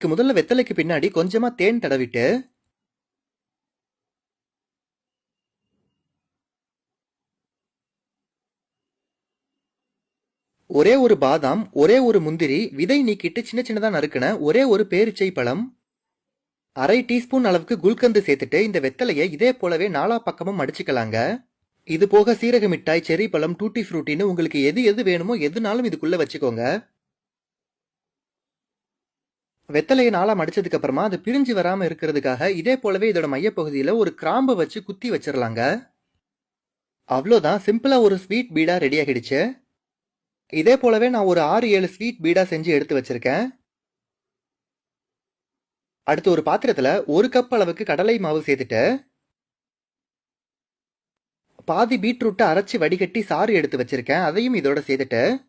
இதுக்கு முதல்ல வெத்தலைக்கு பின்னாடி கொஞ்சமா தேன் தடவிட்டு ஒரே ஒரு பாதாம் ஒரே ஒரு முந்திரி விதை நீக்கிட்டு சின்ன சின்னதா நறுக்கின ஒரே ஒரு பேரிச்சை பழம் அரை டீஸ்பூன் அளவுக்கு குல்கந்து சேர்த்துட்டு இந்த வெத்தலையை இதே போலவே நாலா பக்கமும் அடிச்சுக்கலாங்க இது போக சீரக மிட்டாய் செரி பழம் டூட்டி ஃப்ரூட்டின்னு உங்களுக்கு எது எது வேணுமோ எதுனாலும் இதுக்குள்ள வச்சுக்கோங்க. வெத்தலையை நாளாக மடிச்சதுக்கு அப்புறமா அது பிரிஞ்சு வராமல் இருக்கிறதுக்காக இதே போலவே இதோட மையப்பகுதியில் ஒரு கிராம்பை வச்சு குத்தி வச்சிடலாங்க. அவ்வளோதான். சிம்பிளாக ஒரு ஸ்வீட் பீடா ரெடி ஆகிடுச்சு. இதே போலவே நான் ஒரு ஆறு ஏழு ஸ்வீட் பீடா செஞ்சு எடுத்து வச்சிருக்கேன். அடுத்து ஒரு பாத்திரத்தில் ஒரு கப் அளவுக்கு கடலை மாவு சேர்த்துட்டு பாதி பீட்ரூட்டை அரைச்சி வடிகட்டி சாறு எடுத்து வச்சிருக்கேன். அதையும் இதோட சேர்த்துட்டு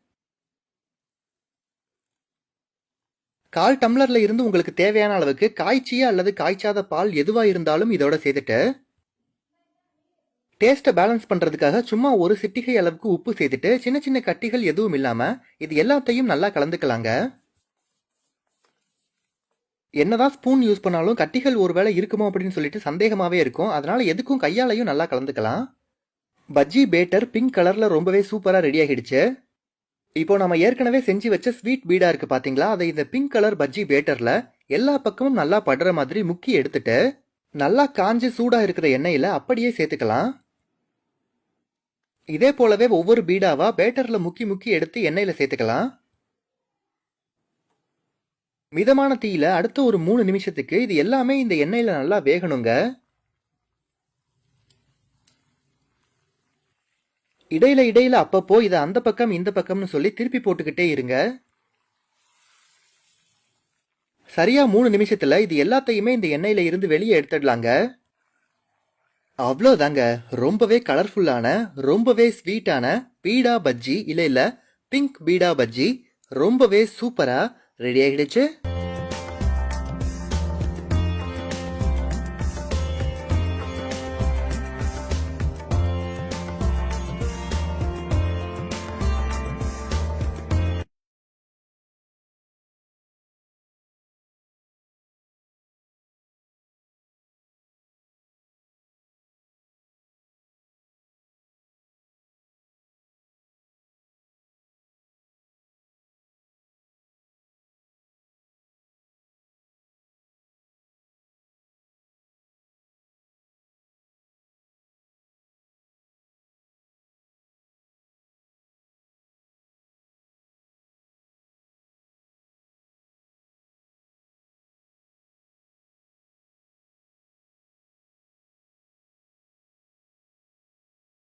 கால் டம்ளர்ல இருந்து உங்களுக்கு தேவையான அளவுக்கு காய்ச்சிய அல்லது காய்ச்சாத பால் எதுவா இருந்தாலும் இதோட சேர்த்துட்டு டேஸ்ட்டை பேலன்ஸ் பண்றதுக்காக சும்மா ஒரு சிட்டிகை அளவுக்கு உப்பு சேர்த்துட்டு சின்ன சின்ன கட்டிகள் எதுவும் இல்லாம இது எல்லாத்தையும் நல்லா கலந்துக்கலாங்க. என்னதான் ஸ்பூன் யூஸ் பண்ணாலும் கட்டிகள் ஒருவேளை இருக்குமோ அப்படின்னு சொல்லிட்டு சந்தேகமாவே இருக்கும். அதனால எதுக்கும் கையாலையும் நல்லா கலந்துக்கலாம். பஜ்ஜி பேட்டர் பிங்க் கலர்ல ரொம்பவே சூப்பரா ரெடி ஆகிடுச்சு. இப்போ நம்ம ஏற்கனவே செஞ்சு வச்ச ஸ்வீட் பீடா இருக்கு பாத்தீங்களா? அதை இந்த பிங்க் கலர் பஜ்ஜி பேட்டர்ல எல்லா பக்கமும் நல்லா படுற மாதிரி முக்கி எடுத்துட்டு நல்லா காஞ்சு சூடா இருக்கிற எண்ணெயில அப்படியே சேர்த்துக்கலாம். இதே போலவே ஒவ்வொரு பீடாவா பேட்டர்ல முக்கி முக்கி எடுத்து எண்ணெயில சேர்த்துக்கலாம். மிதமான தீயில அடுத்த ஒரு மூணு நிமிஷத்துக்கு இது எல்லாமே இந்த எண்ணெயில நல்லா வேகணுங்க. இடையில இடையில அப்பப்போ இதை அந்த பக்கம் இந்த பக்கம்னு சொல்லி திருப்பி போட்டுக்கிட்டே இருங்க. சரியா மூணு நிமிஷத்துல இது எல்லாத்தையுமே இந்த எண்ணெயில இருந்து வெளியே எடுத்துடலாங்க. அவ்வளோதாங்க. ரொம்பவே கலர்ஃபுல்லான ரொம்பவே ஸ்வீட்டான பீடா பஜ்ஜி இல்லை இல்லை பிங்க் பீடா பஜ்ஜி ரொம்பவே சூப்பரா ரெடி ஆகிடுச்சு